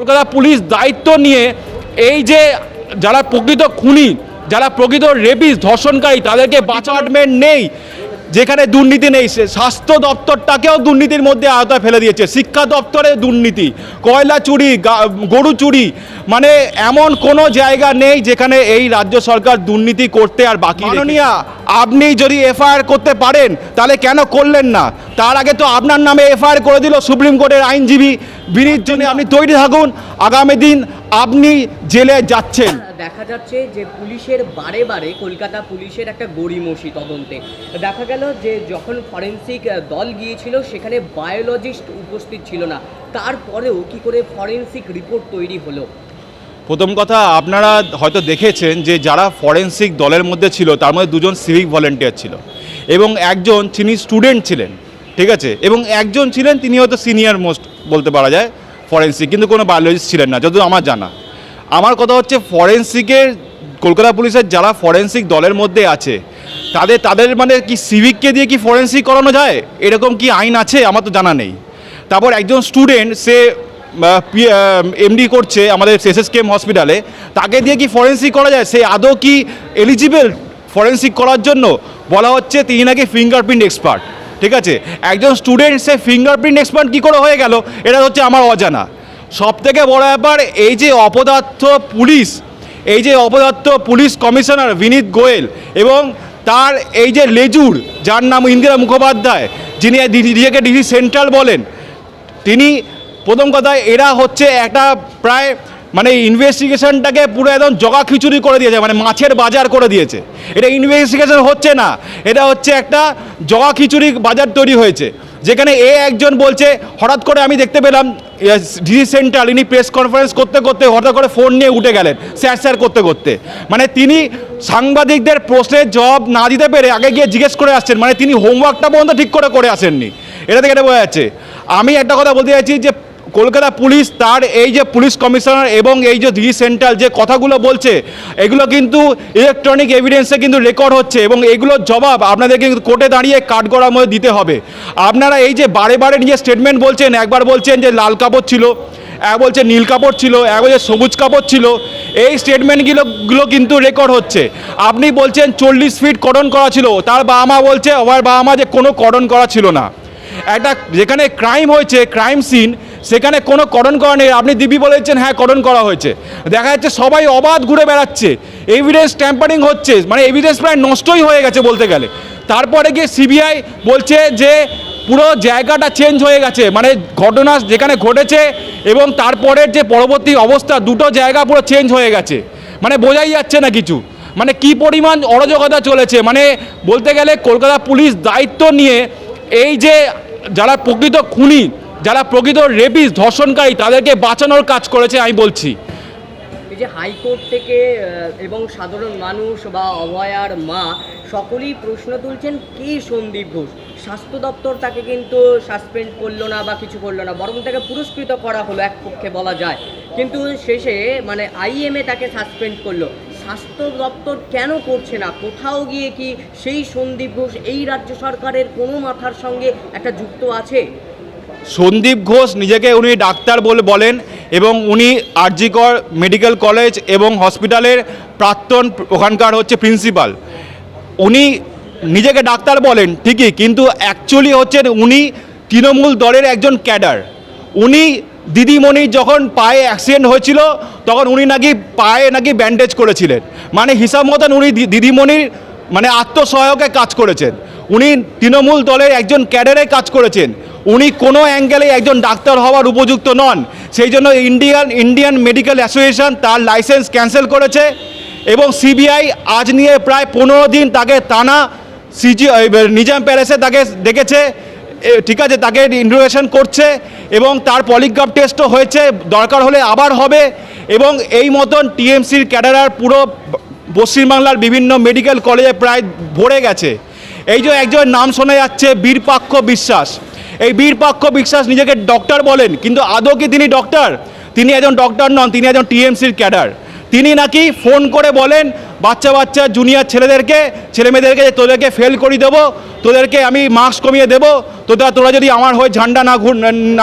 Kolkata police দায়িত্ব নিয়ে এই যে যারা প্রকৃত খুনি যারা প্রকৃত রেপিস ধর্ষণকারী তাদেরকে বাঁচাটমেন্ট নেই। যেখানে দুর্নীতি নেই, সে স্বাস্থ্য দপ্তরটাকেও দুর্নীতির মধ্যে আওতায় ফেলে দিয়েছে। শিক্ষা দপ্তরে দুর্নীতি, কয়লা চুরি গরু চুরি মানে এমন কোনো জায়গা নেই যেখানে এই রাজ্য সরকার দুর্নীতি করতে আর বাকি মাননীয়া, আপনি যদি এফআইআর করতে পারেন, তাহলে কেন করলেন না? তার আগে তো আপনার নামে এফআইআর করে দিল সুপ্রিম কোর্টের আইনজীবী বিনীত জন্য আপনি তৈরি থাকুন, আগামী দিন আপনি জেলে যাচ্ছেন। দেখা যাচ্ছে যে পুলিশের বারে বারে কলকাতা পুলিশের একটা গড়িমসি তদন্তে। দেখা গেল যে যখন ফরেন্সিক দল গিয়েছিল সেখানে বায়োলজিস্ট উপস্থিত ছিল না। তারপরেও কি করে ফরেন্সিক রিপোর্ট তৈরি হলো? প্রথম কথা আপনারা হয়তো দেখেছেন যে যারা ফরেন্সিক দলের মধ্যে ছিল তার মধ্যে দুজন সিভিক ভলেন্টিয়ার ছিল এবং একজন তিনি স্টুডেন্ট ছিলেন ঠিক আছে? এবং একজন ছিলেন তিনি হয়তো সিনিয়র মোস্ট বলতে পারা যায়। ফরেন্সিক কিন্তু কোনো বায়োলজিস্ট ছিলেন না যদিও আমার জানা। আমার কথা হচ্ছে ফরেন্সিকের কলকাতা পুলিশের যারা ফরেন্সিক দলের মধ্যে আছে, তাদের তাদের মানে কি সিভিককে দিয়ে কি ফরেন্সিক করানো যায়? এরকম কি আইন আছে? আমার তো জানা নেই। তারপর একজন স্টুডেন্ট সে এমডি করছে আমাদের এসএসকেএম হসপিটালে তাকে দিয়ে কি ফরেন্সিক করা যায়? সে আদৌ কি এলিজিবল ফরেন্সিক করার জন্য? বলা হচ্ছে তিনি নাকি ফিঙ্গারপ্রিন্ট এক্সপার্ট ঠিক আছে? একজন স্টুডেন্ট সে ফিঙ্গারপ্রিন্ট এক্সপার্ট কী করে হয়ে গেল? এটা হচ্ছে আমার অজানা। সব থেকে বড় ব্যাপার, এই যে অপদার্থ পুলিশ, এই যে অপদার্থ পুলিশ কমিশনার বিনীত গোয়েল এবং তার এই যে লেজুর, যার নাম ইন্দিরা মুখোপাধ্যায়, যিনি নিজেকে ডিসি সেন্ট্রাল বলেন, তিনি প্রথম কথা এরা হচ্ছে একটা প্রায় মানে ইনভেস্টিগেশনটাকে পুরো একদম জগা খিচুড়ি করে দিয়েছে মানে মাছের বাজার করে দিয়েছে। এটা ইনভেস্টিগেশন হচ্ছে না, এটা হচ্ছে একটা জগা খিচুড়ি বাজার তৈরি হয়েছে, যেখানে এ একজন বলছে, হঠাৎ করে আমি দেখতে পেলাম ডিসি সেন্ট্রাল ইনি প্রেস কনফারেন্স করতে করতে হঠাৎ করে ফোন নিয়ে উঠে গেলেন স্যার স্যার করতে করতে। মানে তিনি সাংবাদিকদের প্রশ্নের জবাব না দিতে পেরে আগে গিয়ে জিজ্ঞেস করে আসছেন মানে তিনি হোমওয়ার্কটা পর্যন্ত ঠিক করে করে আসেননি। এটা থেকে এটা বোঝা যাচ্ছে। আমি একটা কথা বলতে চাইছি যে কলকাতা পুলিশ তার এই যে পুলিশ কমিশনার এবং এই যে ডি সেন্ট্রাল যে কথাগুলো বলছে, এগুলো কিন্তু ইলেকট্রনিক এভিডেন্সে কিন্তু রেকর্ড হচ্ছে এবং এগুলোর জবাব আপনাদেরকে কিন্তু কোর্টে দাঁড়িয়ে কাঠগড়ার মধ্যে দিতে হবে। আপনারা এই যে বারে বারে নিয়ে স্টেটমেন্ট বলছেন, একবার বলছেন যে লাল কাপড় ছিল, এক বলছে নীল কাপড় ছিল, এক বলছে সবুজ কাপড় ছিল, এই স্টেটমেন্টগুলো গুলো কিন্তু রেকর্ড হচ্ছে। আপনি বলছেন চল্লিশ ফিট করণ করা ছিল, তার বাবা মা বলছে, আমার বাবা মা যে কোনো করণ করা ছিল না। একটা যেখানে ক্রাইম হয়েছে ক্রাইম সিন সেখানে কোনো করণ করা নেই। আপনি দিবি বলেছেন হ্যাঁ করণ করা হয়েছে। দেখা যাচ্ছে সবাই অবাধ ঘুরে বেড়াচ্ছে। এভিডেন্স ট্যাম্পারিং হচ্ছে। মানে এভিডেন্স প্রায় নষ্টই হয়ে গেছে বলতে গেলে। তারপরে গিয়ে সিবিআই বলছে যে পুরো জায়গাটা চেঞ্জ হয়ে গেছে। মানে ঘটনা যেখানে ঘটেছে এবং তারপরের যে পরবর্তী অবস্থা, দুটো জায়গা পুরো চেঞ্জ হয়ে গেছে। মানে বোঝাই যাচ্ছে না কিছু। মানে কি পরিমাণ অরাজকতা চলেছে। মানে বলতে গেলে কলকাতা পুলিশ দায়িত্ব নিয়ে এই যে যারা প্রকৃত খুনি যারা প্রকৃত রেপিস ধর্ষণকারী, তাদেরকে বাঁচানোর কাজ করেছে, আমি বলছি। যে হাইকোর্ট থেকে এবং সাধারণ মানুষ বা অভয়ার মা, সকলেই প্রশ্ন তুলছেন, কে সন্দীপ ঘোষ? স্বাস্থ্য দপ্তর তাকে কিন্তু সাসপেন্ড করল না বা কিছু করল না, বরং তাকে পুরস্কৃত করা হলো এক পক্ষে বলা যায়। কিন্তু শেষে মানে আইএমএ তাকে সাসপেন্ড করল। স্বাস্থ্য দপ্তর কেন করছে না? কোথাও গিয়ে কি সেই সন্দীপ ঘোষ এই রাজ্য সরকারের কোনো মাথার সঙ্গে একটা যুক্ত আছে? সন্দীপ ঘোষ নিজেকে উনি ডাক্তার বলে বলেন এবং উনি আরজিকর মেডিকেল কলেজ এবং হসপিটালের প্রাক্তন ওখানকার হচ্ছে প্রিন্সিপাল। উনি নিজেকে ডাক্তার বলেন ঠিকই, কিন্তু অ্যাকচুয়ালি হচ্ছেন উনি তৃণমূল দলের একজন ক্যাডার। উনি দিদিমণি যখন পায়ে অ্যাক্সিডেন্ট হয়েছিল, তখন উনি নাকি পায়ে নাকি ব্যান্ডেজ করেছিলেন। মানে হিসাব মতন উনি দিদিমণির মানে আত্মসহায়কে কাজ করেছেন। উনি তৃণমূল দলের একজন ক্যাডারে কাজ করেছেন। উনি কোনো অ্যাঙ্গেলে একজন ডাক্তার হওয়ার উপযুক্ত নন। সেই জন্য ইন্ডিয়ান ইন্ডিয়ান মেডিকেল অ্যাসোসিয়েশন তার লাইসেন্স ক্যান্সেল করেছে এবং সিবিআই আজ নিয়ে প্রায় পনেরো দিন তাকে টানা সিজি নিজাম প্যালেসে তাকে এ, ঠিক আছে তাকে ইন্টারোগেশন করছে এবং তার পলিগ্রাফ টেস্টও হয়েছে দরকার হলে আবার হবে এবং এই মতন টিএমসির ক্যাডারার পুরো পশ্চিমবাংলার বিভিন্ন মেডিকেল কলেজে প্রায় ভরে গেছে। এই যে একজন নাম শোনা যাচ্ছে বীরপাক্ষ বিশ্বাস। এই বীরপাক্ষ বিশ্বাস নিজেকে ডক্টর বলেন, কিন্তু আদৌ কি তিনি ডক্টর তিনি একজন ডক্টর নন, তিনি একজন টিএমসির ক্যাডার। তিনি নাকি ফোন করে বলেন, বাচ্চা বাচ্চা জুনিয়র ছেলেদেরকে ছেলেমেয়েদেরকে যে তোদেরকে ফেল করিয়ে দেবো, তোদেরকে আমি মার্কস কমিয়ে দেবো তোরা তোরা যদি আমার হয়ে ঝান্ডা না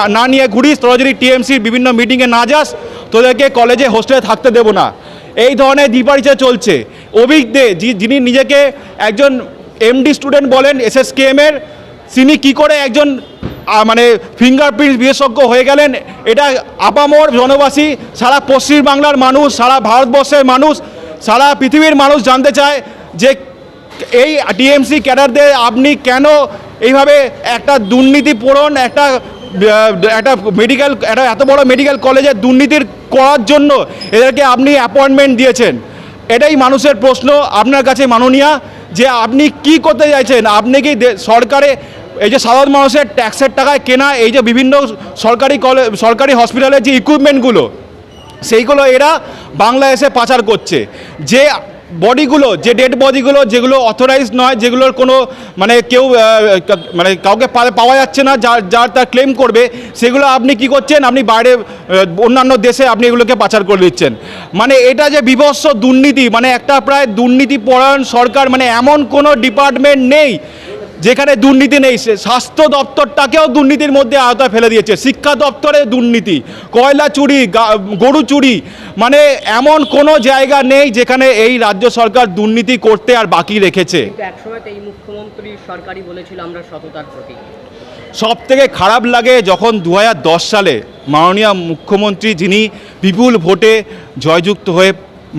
না- নিয়ে ঘুরিস, তোরা যদি টিএমসির বিভিন্ন মিটিংয়ে না যাস, তোদেরকে কলেজে হোস্টেলে থাকতে দেবো না। এই ধরনের দিপারিচা চলছে। অভিক দে যিনি নিজেকে একজন এমডি স্টুডেন্ট বলেন এসএসকেএমের তিনি কি করে একজন মানে ফিঙ্গারপ্রিন্ট বিশেষজ্ঞ হয়ে গেলেন। এটা আপামর জনবাসী, সারা পশ্চিম বাংলার মানুষ, সারা ভারতবর্ষের মানুষ, সারা পৃথিবীর মানুষ জানতে চায় যে এই টিএমসি ক্যাডারদের আপনি কেন এইভাবে একটা দুর্নীতিপূরণ একটা একটা মেডিকেল একটা এত বড় মেডিকেল কলেজে দুর্নীতির করার জন্য এদেরকে আপনি অ্যাপয়েন্টমেন্ট দিয়েছেন। এটাই মানুষের প্রশ্ন, আপনার কাছে মাননীয়া, যে আপনি কি করতে চাইছেন? আপনি কি সরকারে এই যে সাধারণ মানুষের ট্যাক্সের টাকায় কেনা, এই যে বিভিন্ন সরকারি কলে, সরকারি হসপিটালের যে ইকুইপমেন্টগুলো সেইগুলো এরা বাংলাদেশে পাচার করছে। যে বডিগুলো, যে ডেড বডিগুলো যেগুলো অথরাইজ নয়, যেগুলোর কোনো মানে কেউ মানে কাউকে পাওয়া যাচ্ছে না, যার যার তার ক্লেম করবে, সেগুলো আপনি কি করছেন? আপনি বাইরে অন্যান্য দেশে আপনি এগুলোকে পাচার করে দিচ্ছেন। মানে এটা যে বিভৎস দুর্নীতি মানে একটা প্রায় দুর্নীতি পরায়ণ সরকার মানে এমন কোনো ডিপার্টমেন্ট নেই যেখানে দুর্নীতি নেই সে স্বাস্থ্য দপ্তরটাকেও দুর্নীতির মধ্যে আওতায় ফেলে দিয়েছে। শিক্ষা দপ্তরে দুর্নীতি কয়লা চুরি গরু চুরি মানে এমন কোনো জায়গা নেই যেখানে এই রাজ্য সরকার দুর্নীতি করতে আর বাকি রেখেছে। এই মুখ্যমন্ত্রী সরকারই বলেছিল আমরা সততার প্রতীক। সব থেকে খারাপ লাগে যখন দু হাজার দশ সালে মাননীয় মুখ্যমন্ত্রী যিনি বিপুল ভোটে জয়যুক্ত হয়ে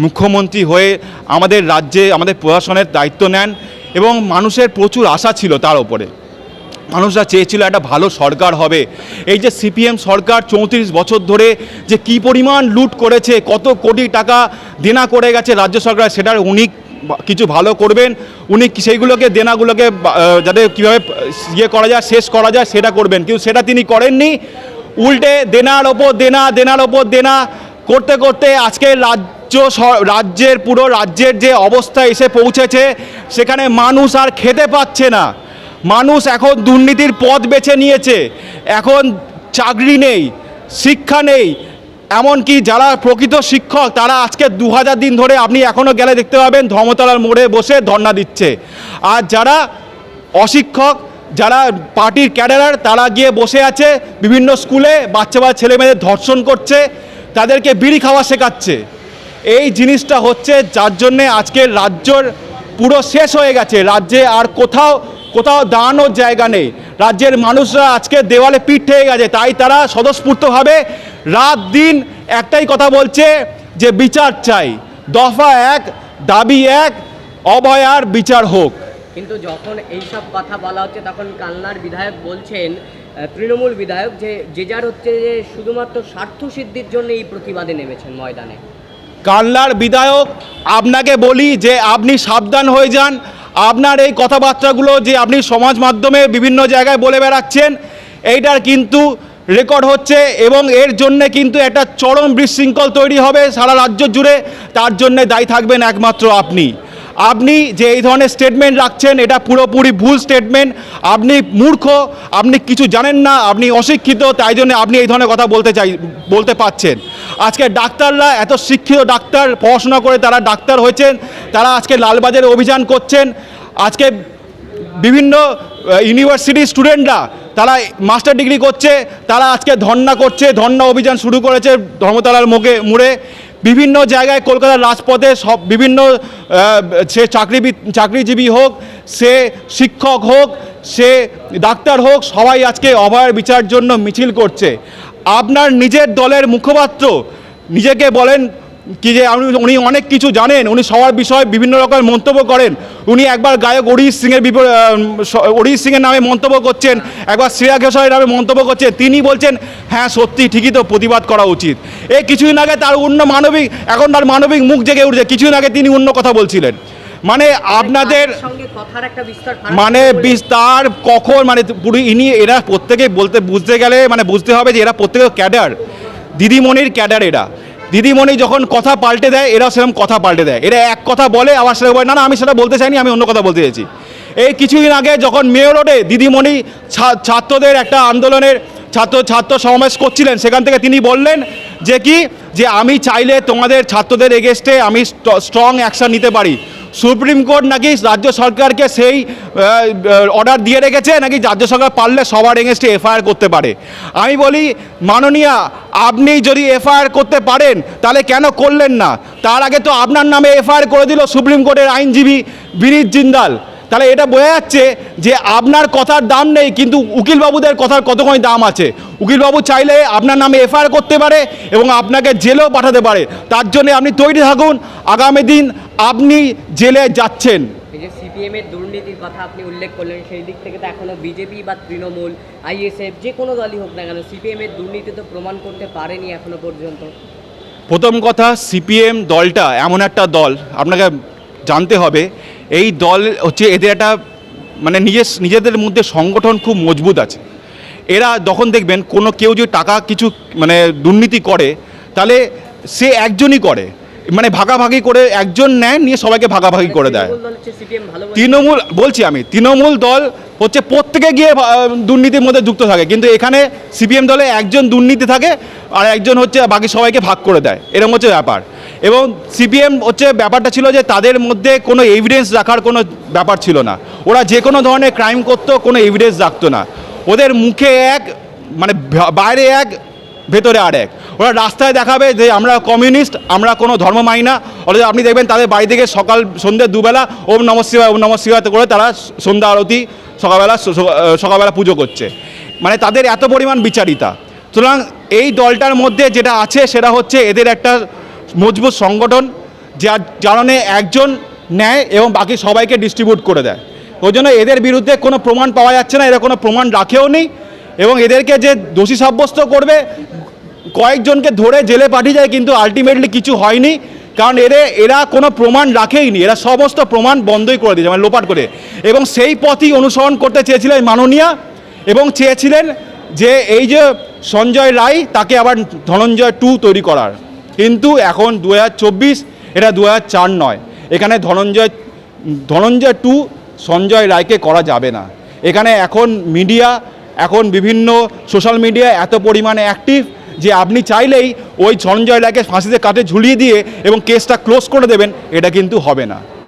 মুখ্যমন্ত্রী হয়ে আমাদের রাজ্যে আমাদের প্রশাসনের দায়িত্ব নেন এবং মানুষের প্রচুর আশা ছিল তার ওপরে মানুষরা চেয়েছিল একটা ভালো সরকার হবে। এই যে সিপিএম সরকার চৌত্রিশ বছর ধরে যে কি পরিমাণ লুট করেছে, কত কোটি টাকা দেনা করে গেছে রাজ্য সরকার সেটার উনি কিছু ভালো করবেন। উনি সেইগুলোকে, দেনাগুলোকে যাতে কীভাবে ইয়ে করা যায়, শেষ করা যায়, সেটা করবেন। কিন্তু সেটা তিনি করেননি। উল্টে দেনার ওপর দেনা, দেনার ওপর দেনা, করতে করতে আজকে রাজ্য স- রাজ্যের পুরো রাজ্যের যে অবস্থা এসে পৌঁছেছে, সেখানে মানুষ আর খেতে পাচ্ছে না। মানুষ এখন দুর্নীতির পথ বেছে নিয়েছে। এখন চাকরি নেই, শিক্ষা নেই, এমনকি যারা প্রকৃত শিক্ষক, তারা আজকে দু হাজার দিন ধরে আপনি এখনও গেলে দেখতে পাবেন, ধর্মতলার মোড়ে বসে ধর্ণা দিচ্ছে। আর যারা অশিক্ষক, যারা পার্টির ক্যাডারার তারা গিয়ে বসে আছে, বিভিন্ন স্কুলে বাচ্চা বা ছেলে মেয়েদের ধর্ষণ করছে, তাদেরকে বিড়ি খাওয়া শেখাচ্ছে। এই জিনিসটা হচ্ছে যার জন্যে আজকে রাজ্যর পুরো শেষ হয়ে গেছে। রাজ্যে আর কোথাও কোথাও দাঁড়ানোর জায়গা নেই। রাজ্যের মানুষরা আজকে দেওয়ালে পিঠ থেকে গেছে। তাই তারা স্বতঃস্ফূর্তভাবে রাত দিন একটাই কথা বলছে যে বিচার চাই। দফা এক, দাবি এক অভয়ার বিচার হোক। কিন্তু যখন এইসব কথা বলা হচ্ছে, তখন কালনার বিধায়ক বলছেন তৃণমূল বিধায়ক যে যে যার হচ্ছে যে শুধুমাত্র স্বার্থ সিদ্ধির জন্য এই প্রতিবাদে নেমেছেন ময়দানে। কালনার বিধায়ক, আপনাকে বলি যে আপনি সাবধান হয়ে যান। আপনার এই কথাবার্তাগুলো যে আপনি সমাজ মাধ্যমে বিভিন্ন জায়গায় বলে বেড়াচ্ছেন, এইটার কিন্তু রেকর্ড হচ্ছে এবং এর জন্য কিন্তু একটা চরম বিশৃঙ্খল তৈরি হবে সারা রাজ্য জুড়ে। তার জন্যে দায়ী থাকবেন একমাত্র আপনি। আপনি যে এই ধরনের স্টেটমেন্ট রাখছেন, এটা পুরোপুরি ভুল স্টেটমেন্ট আপনি মূর্খ, আপনি কিছু জানেন না, আপনি অশিক্ষিত, তাই জন্য আপনি এই ধরনের কথা বলতে চাই, বলতে পাচ্ছেন আজকে ডাক্তাররা, এত শিক্ষিত ডাক্তার, পড়াশোনা করে তারা ডাক্তার হয়েছেন, তারা আজকে লালবাজারে অভিযান করছেন। আজকে বিভিন্ন ইউনিভার্সিটি স্টুডেন্টরা তারা মাস্টার ডিগ্রি করছে, তারা আজকে ধর্না করছে ধর্না অভিযান শুরু করেছে ধর্মতলার মুখে, মুড়ে। বিভিন্ন জায়গায় কলকাতার রাজপথে সব বিভিন্ন সে চাকরি চাকরিজীবী হোক, সে শিক্ষক হোক, সে ডাক্তার হোক, সবাই আজকে অভয়ের বিচার জন্য মিছিল করছে। আপনার নিজের দলের মুখপাত্র নিজেকে বলেন কি যে উনি অনেক কিছু জানেন উনি সবার বিষয়ে বিভিন্ন রকম মন্তব্য করেন। উনি একবার গায়ক অরিজিৎ সিংয়ের অরিজিৎ সিংয়ের নামে মন্তব্য করছেন একবার শ্রেয়া ঘোষালের নামে মন্তব্য করছেন। তিনি বলছেন হ্যাঁ সত্যি ঠিকই তো প্রতিবাদ করা উচিত। এই কিছুদিন আগে তার অন্য মানবিক এখন তার মানবিক মুখ জেগে উঠছে। কিছুদিন আগে তিনি অন্য কথা বলছিলেন। মানে আপনাদের মানে বিস্তার কখন মানে পুরো ইনি এরা প্রত্যেকে বলতে বুঝতে গেলে মানে বুঝতে হবে যে এরা প্রত্যেকে ক্যাডার। দিদিমণির ক্যাডার এরা। দিদিমণি যখন কথা পাল্টে দেয় এরা সেরকম কথা পাল্টে দেয়। এরা এক কথা বলে আবার সেরকম বলে, না না আমি সেটা বলতে চাইনি আমি অন্য কথা বলতে চাইছি। এই কিছুদিন আগে যখন মেয়র রোডে দিদিমণি ছাত্রদের একটা আন্দোলনের ছাত্র ছাত্র সমাবেশ করছিলেন সেখান থেকে তিনি বললেন যে কি? যে আমি চাইলে তোমাদের ছাত্রদের এগেস্টে আমি স্ট্রং অ্যাকশান নিতে পারি। সুপ্রিম কোর্ট নাকি রাজ্য সরকারকে সেই অর্ডার দিয়ে রেখেছে, নাকি রাজ্য সরকার পারলে সবার এগেনস্টে এফআইআর করতে পারে? আমি বলি, মাননীয়া, আপনি যদি এফআইআর করতে পারেন, তাহলে কেন করলেন না? তার আগে তো আপনার নামে এফআইআর করে দিল সুপ্রিম কোর্টের আইনজীবী বিনীত জিন্দাল। তাহলে এটা বোঝা যাচ্ছে যে আপনার কথার দাম নেই, কিন্তু উকিলবাবুদের কথার কতখানি দাম আছে? উকিলবাবু চাইলে আপনার নামে এফআইআর করতে পারে এবং আপনাকে জেলেও পাঠাতে পারে। তার জন্য আপনি তৈরি থাকুন, আগামী দিন আপনি জেলে যাচ্ছেন। এই যে সিপিএম এর দুর্নীতির কথা আপনি উল্লেখ করলেন সেই দিক থেকে তো এখনও বিজেপি বা তৃণমূল আইএসএফ যে কোনো দলই হোক না কেন সিপিএম এর দুর্নীতি তো প্রমাণ করতে পারেনি এখনও পর্যন্ত। প্রথম কথা সিপিএম দলটা এমন একটা দল আপনাকে জানতে হবে এই দল হচ্ছে এদের একটা মানে নিজের নিজেদের মধ্যে সংগঠন খুব মজবুত আছে। এরা যখন দেখবেন কোনো কেউ যদি টাকা কিছু মানে দুর্নীতি করে তাহলে সে একজনই করে। মানে ভাগাভাগি করে একজন নেয় নিয়ে সবাইকে ভাগাভাগি করে দেয়। তৃণমূল বলছি আমি তৃণমূল দল হচ্ছে প্রত্যেকে গিয়ে দুর্নীতির মধ্যে যুক্ত থাকে। কিন্তু এখানে সিপিএম দলে একজন দুর্নীতি থাকে আর একজন হচ্ছে বাকি সবাইকে ভাগ করে দেয়। এরকম হচ্ছে ব্যাপার। এবং সিপিএম হচ্ছে ব্যাপারটা ছিল যে তাদের মধ্যে কোনো এভিডেন্স রাখার কোনো ব্যাপার ছিল না। ওরা যে কোনো ধরনের ক্রাইম করতো কোনো এভিডেন্স রাখতো না। ওদের মুখে এক মানে বাইরে এক ভেতরে আর এক ওরা রাস্তায় দেখাবে যে আমরা কমিউনিস্ট, আমরা কোনো ধর্ম মানি না। অথচ আপনি দেখবেন তাদের বাড়ি থেকে সকাল, সন্ধ্যে দুবেলা ওম নম শিবায়, ওম নম শিবায় করে তারা সন্ধ্যা আরতি, সকালবেলা সকালবেলা পুজো করছে। মানে তাদের এত পরিমাণ বিচারিতা। সুতরাং এই দলটার মধ্যে যেটা আছে সেটা হচ্ছে এদের একটা মজবুত সংগঠন, যার কারণে একজন নেয় এবং বাকি সবাইকে ডিস্ট্রিবিউট করে দেয়। ওই জন্য এদের বিরুদ্ধে কোনো প্রমাণ পাওয়া যাচ্ছে না, এরা কোনো প্রমাণ রাখেও নেই। এবং এদেরকে যে দোষী সাব্যস্ত করবে কয়েকজনকে ধরে জেলে পাঠিয়ে যায় কিন্তু আলটিমেটলি কিছু হয়নি। কারণ এদের এরা কোনো প্রমাণ রাখেইনি। এরা সমস্ত প্রমাণ বন্ধই করে দিয়েছে মানে লোপাট করে। এবং সেই পথই অনুসরণ করতে চেয়েছিলেন মাননীয়া এবং চেয়েছিলেন যে এই যে সঞ্জয় রায়, তাকে আবার ধনঞ্জয় টু তৈরি করার। কিন্তু এখন দু এটা দু নয়। এখানে ধনঞ্জয় ধনঞ্জয় টু সঞ্জয় রায়কে করা যাবে না। এখানে এখন মিডিয়া এখন বিভিন্ন সোশ্যাল মিডিয়া এত পরিমাণে অ্যাক্টিভ যে আপনি চাইলেই ওই সঞ্জয় রায়কে ফাঁসিতে কাটে ঝুলিয়ে দিয়ে এবং কেসটা ক্লোজ করে দেবেন, এটা কিন্তু হবে না।